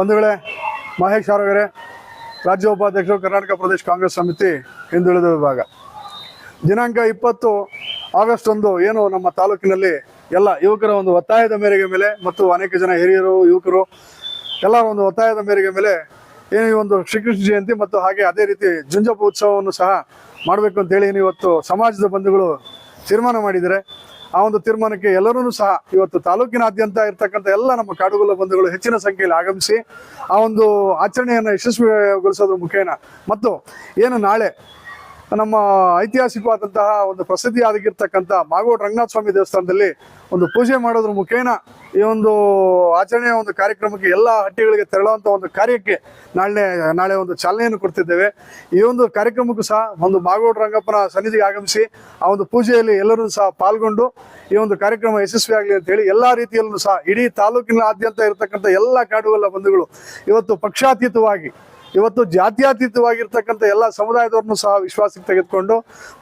ಬಂಧುಗಳೇ, ಮಹೇಶ್ ಆರೋಗ್ಯರೇ ರಾಜ್ಯ ಉಪಾಧ್ಯಕ್ಷರು ಕರ್ನಾಟಕ ಪ್ರದೇಶ ಕಾಂಗ್ರೆಸ್ ಸಮಿತಿ ಹಿಂದುಳಿದ ವಿಭಾಗ. ದಿನಾಂಕ ಇಪ್ಪತ್ತು ಆಗಸ್ಟ್ ಒಂದು ಏನು ನಮ್ಮ ತಾಲೂಕಿನಲ್ಲಿ ಎಲ್ಲ ಯುವಕರ ಒಂದು ಒತ್ತಾಯದ ಮೇರೆಗೆ ಮೇಲೆ ಮತ್ತು ಅನೇಕ ಜನ ಹಿರಿಯರು, ಯುವಕರು ಎಲ್ಲ ಒಂದು ಒತ್ತಾಯದ ಮೇರೆಗೆ ಮೇಲೆ ಏನು ಈ ಒಂದು ಶ್ರೀಕೃಷ್ಣ ಜಯಂತಿ ಮತ್ತು ಹಾಗೆ ಅದೇ ರೀತಿ ಜುಂಜಪ್ಪ ಉತ್ಸವವನ್ನು ಸಹ ಮಾಡಬೇಕು ಅಂತೇಳಿ ಏನು ಇವತ್ತು ಸಮಾಜದ ಬಂಧುಗಳು ತೀರ್ಮಾನ ಮಾಡಿದ್ದಾರೆ. ಆ ಒಂದು ತೀರ್ಮಾನಕ್ಕೆ ಎಲ್ಲರೂ ಸಹ ಇವತ್ತು ತಾಲೂಕಿನಾದ್ಯಂತ ಇರ್ತಕ್ಕಂಥ ಎಲ್ಲ ನಮ್ಮ ಕಾಡುಗೊಲ್ಲ ಬಂಧುಗಳು ಹೆಚ್ಚಿನ ಸಂಖ್ಯೆಯಲ್ಲಿ ಆಗಮಿಸಿ ಆ ಒಂದು ಆಚರಣೆಯನ್ನು ಯಶಸ್ವಿಗೊಳಿಸೋದ್ರ ಮುಖೇನ. ಮತ್ತು ಏನು ನಾಳೆ ನಮ್ಮ ಐತಿಹಾಸಿಕವಾದಂತಹ ಒಂದು ಪ್ರಸಿದ್ಧಿ ಆಗಿರ್ತಕ್ಕಂಥ ಮಾಗೋಡ್ ರಂಗನಾಥ ಸ್ವಾಮಿ ದೇವಸ್ಥಾನದಲ್ಲಿ ಒಂದು ಪೂಜೆ ಮಾಡೋದ್ರ ಮುಖೇನ ಈ ಒಂದು ಆಚರಣೆಯ ಒಂದು ಕಾರ್ಯಕ್ರಮಕ್ಕೆ ಎಲ್ಲ ಹಟ್ಟಿಗಳಿಗೆ ತೆರಳುವಂಥ ಒಂದು ಕಾರ್ಯಕ್ಕೆ ನಾಳೆ ನಾಳೆ ಒಂದು ಚಾಲನೆಯನ್ನು ಕೊಡ್ತಿದ್ದೇವೆ. ಈ ಒಂದು ಕಾರ್ಯಕ್ರಮಕ್ಕೂ ಸಹ ಒಂದು ಮಾಗೋಡ್ ರಂಗಪ್ಪನ ಸನ್ನಿಧಿಗೆ ಆಗಮಿಸಿ ಆ ಒಂದು ಪೂಜೆಯಲ್ಲಿ ಎಲ್ಲರೂ ಸಹ ಪಾಲ್ಗೊಂಡು ಈ ಒಂದು ಕಾರ್ಯಕ್ರಮ ಯಶಸ್ವಿ ಆಗಲಿ ಅಂತ ಹೇಳಿ ಎಲ್ಲಾ ರೀತಿಯಲ್ಲೂ ಸಹ ಇಡೀ ತಾಲೂಕಿನಾದ್ಯಂತ ಇರತಕ್ಕಂಥ ಎಲ್ಲ ಕಾಡುಗಲ್ಲ ಬಂಧುಗಳು ಇವತ್ತು ಪಕ್ಷಾತೀತವಾಗಿ ಇವತ್ತು ಜಾತ್ಯಾತೀತವಾಗಿರ್ತಕ್ಕಂಥ ಎಲ್ಲ ಸಮುದಾಯದವ್ರನ್ನು ಸಹ ವಿಶ್ವಾಸಕ್ಕೆ ತೆಗೆದುಕೊಂಡು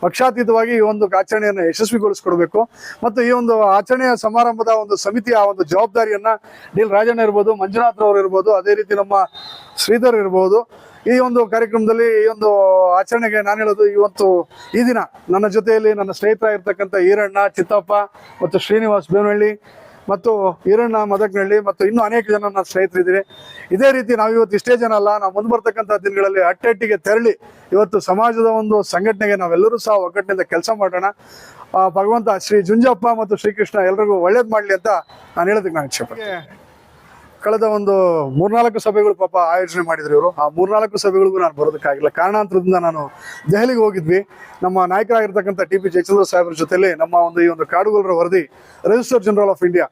ಪಕ್ಷಾತೀತವಾಗಿ ಈ ಒಂದು ಆಚರಣೆಯನ್ನು ಯಶಸ್ವಿಗೊಳಿಸ್ಕೊಡ್ಬೇಕು. ಮತ್ತು ಈ ಒಂದು ಆಚರಣೆಯ ಸಮಾರಂಭದ ಒಂದು ಸಮಿತಿಯ ಒಂದು ಜವಾಬ್ದಾರಿಯನ್ನ ಡಿ ಎಲ್ ರಾಜಣ್ಣ ಇರ್ಬೋದು ಮಂಜುನಾಥ್ರವ್ರು ಇರ್ಬೋದು, ಅದೇ ರೀತಿ ನಮ್ಮ ಶ್ರೀಧರ್ ಇರ್ಬೋದು. ಈ ಒಂದು ಕಾರ್ಯಕ್ರಮದಲ್ಲಿ ಈ ಒಂದು ಆಚರಣೆಗೆ ನಾನು ಹೇಳೋದು ಇವತ್ತು ಈ ದಿನ ನನ್ನ ಜೊತೆಯಲ್ಲಿ ನನ್ನ ಸ್ನೇಹಿತರಾಗಿರ್ತಕ್ಕಂಥ ಈರಣ್ಣ, ಚಿತ್ತಪ್ಪ ಮತ್ತು ಶ್ರೀನಿವಾಸ್ ಬೇವನಹಳ್ಳಿ ಮತ್ತು ಈರಣ್ಣ ಮದಕ್ನಹಳ್ಳಿ ಮತ್ತು ಇನ್ನೂ ಅನೇಕ ಜನ ನನ್ನ ಸ್ನೇಹಿತರಿದ್ದೀರಿ. ಇದೇ ರೀತಿ ನಾವು ಇವತ್ತು ಇಷ್ಟೇ ಜನ ಅಲ್ಲ, ನಾವು ಮುಂದೆ ಬರ್ತಕ್ಕಂಥ ದಿನಗಳಲ್ಲಿ ಅಟ್ಟೆಟ್ಟಿಗೆ ತೆರಳಿ ಇವತ್ತು ಸಮಾಜದ ಒಂದು ಸಂಘಟನೆಗೆ ನಾವೆಲ್ಲರೂ ಸಹ ಒಗ್ಗಟ್ಟಿನಿಂದ ಕೆಲಸ ಮಾಡೋಣ. ಭಗವಂತ ಶ್ರೀ ಜುಂಜಪ್ಪ ಮತ್ತು ಶ್ರೀಕೃಷ್ಣ ಎಲ್ರಿಗೂ ಒಳ್ಳೇದು ಮಾಡಲಿ ಅಂತ ನಾನು ಹೇಳೋದಕ್ಕೆ ನಾನು ಇಚ್ಛೆಪಡ್ತೀನಿ ಕಳೆದ ಒಂದು ಮೂರ್ನಾಲ್ಕು ಸಭೆಗಳು ಪಾಪ ಆಯೋಜನೆ ಮಾಡಿದ್ರು ಇವರು. ಆ ಮೂರ್ನಾಲ್ಕು ಸಭೆಗಳಿಗೂ ನಾನು ಬರೋದಕ್ಕಾಗಿಲ್ಲ. ಕಾರಣಾಂತರದಿಂದ ನಾನು ದೆಹಲಿಗೆ ಹೋಗಿದ್ವಿ. ನಮ್ಮ ನಾಯಕರಾಗಿರ್ತಕ್ಕಂಥ ಟಿ ಪಿ ಜಯಚಂದ್ರ ಸಾಹೇಬ್ರ ಜೊತೆಲಿ ನಮ್ಮ ಒಂದು ಈ ಒಂದು ಕಾಡುಗೊಲ್ಲರ ವರದಿ ರಿಜಿಸ್ಟರ್ ಜನರಲ್ ಆಫ್ ಇಂಡಿಯಾ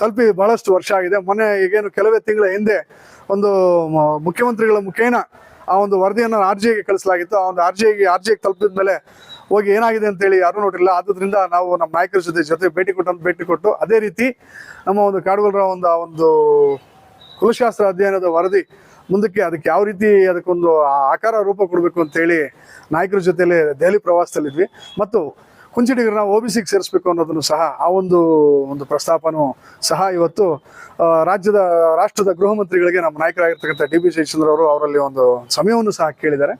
ತಲುಪಿ ಬಹಳಷ್ಟು ವರ್ಷ ಆಗಿದೆ. ಮೊನ್ನೆ ಈಗೇನು ಕೆಲವೇ ತಿಂಗಳ ಹಿಂದೆ ಒಂದು ಮುಖ್ಯಮಂತ್ರಿಗಳ ಮುಖೇನ ಆ ಒಂದು ವರದಿಯನ್ನು ಆರ್ಗೆ ಕಳಿಸಲಾಗಿತ್ತು. ಆ ಒಂದು ಆರ್ ಜಿಗೆ ಆರ್ ಜಿಗೆ ತಲುಪಿದ ಮೇಲೆ ಹೋಗಿ ಏನಾಗಿದೆ ಅಂತೇಳಿ ಯಾರು ನೋಡಿಲ್ಲ ಆದ್ರಿಂದ ನಾವು ನಮ್ಮ ನಾಯಕರ ಜೊತೆ ಜೊತೆ ಭೇಟಿ ಕೊಟ್ಟು ಭೇಟಿ ಕೊಟ್ಟು, ಅದೇ ರೀತಿ ನಮ್ಮ ಒಂದು ಕಾಡುಗೊಲ್ಲರ ಒಂದು ಒಂದು ಕುಲಶಾಸ್ತ್ರ ಅಧ್ಯಯನದ ವರದಿ ಮುಂದಕ್ಕೆ ಅದಕ್ಕೆ ಯಾವ ರೀತಿ ಅದಕ್ಕೊಂದು ಆಕಾರ ರೂಪ ಕೊಡಬೇಕು ಅಂತೇಳಿ ನಾಯಕರ ಜೊತೆಲಿ ದೆಹಲಿ ಪ್ರವಾಸದಲ್ಲಿದ್ವಿ. ಮತ್ತು ಕುಂಚಿಟಿಗರನ್ನ ಒ ಬಿ ಸಿಗೆ ಸೇರಿಸ್ಬೇಕು ಅನ್ನೋದನ್ನು ಸಹ ಆ ಒಂದು ಒಂದು ಪ್ರಸ್ತಾಪನೂ ಸಹ ಇವತ್ತು ರಾಜ್ಯದ, ರಾಷ್ಟ್ರದ ಗೃಹ ಮಂತ್ರಿಗಳಿಗೆ ನಮ್ಮ ನಾಯಕರಾಗಿರ್ತಕ್ಕಂಥ ಡಿ ಬಿ ಜಯಚಂದ್ರ ಅವರು ಅವರಲ್ಲಿ ಒಂದು ಸಮಯವನ್ನು ಸಹ ಕೇಳಿದ್ದಾರೆ.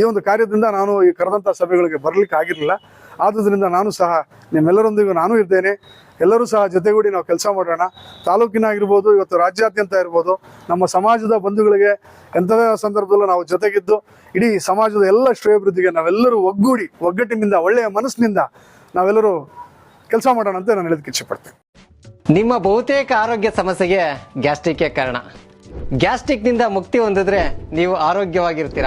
ಈ ಒಂದು ಕಾರ್ಯದಿಂದ ನಾನು ಈ ಕರೆದಂಥ ಸಭೆಗಳಿಗೆ ಬರಲಿಕ್ಕೆ ಆಗಿರಲಿಲ್ಲ. ಆದುದರಿಂದ ನಾನು ಸಹ ನಿಮ್ಮೆಲ್ಲರೊಂದಿಗೂ ನಾನು ಇದ್ದೇನೆ. ಎಲ್ಲರೂ ಸಹ ಜೊತೆಗೂಡಿ ನಾವು ಕೆಲಸ ಮಾಡೋಣ. ತಾಲೂಕಿನಾಗಿರ್ಬೋದು, ಇವತ್ತು ರಾಜ್ಯಾದ್ಯಂತ ಇರ್ಬೋದು, ನಮ್ಮ ಸಮಾಜದ ಬಂಧುಗಳಿಗೆ ಎಂಥದೇ ಸಂದರ್ಭದಲ್ಲೂ ನಾವು ಜೊತೆಗಿದ್ದು, ಇಡೀ ಸಮಾಜದ ಎಲ್ಲ ಶ್ರೇಯಭಿವೃದ್ಧಿಗೆ ನಾವೆಲ್ಲರೂ ಒಗ್ಗೂಡಿ, ಒಗ್ಗಟ್ಟಿನಿಂದ, ಒಳ್ಳೆಯ ಮನಸ್ಸಿನಿಂದ ನಾವೆಲ್ಲರೂ ಕೆಲಸ ಮಾಡೋಣ ಅಂತ ನಾನು ಹೇಳೋದಕ್ಕೆ ಇಚ್ಛೆಪಡ್ತೇನೆ. ನಿಮ್ಮ ಬಹುತೇಕ ಆರೋಗ್ಯ ಸಮಸ್ಯೆಗೆ ಗ್ಯಾಸ್ಟ್ರಿಕ್ ಕಾರಣ. ಗ್ಯಾಸ್ಟ್ರಿಕ್ನಿಂದ ಮುಕ್ತಿ ಹೊಂದಿದ್ರೆ ನೀವು ಆರೋಗ್ಯವಾಗಿರ್ತೀರ.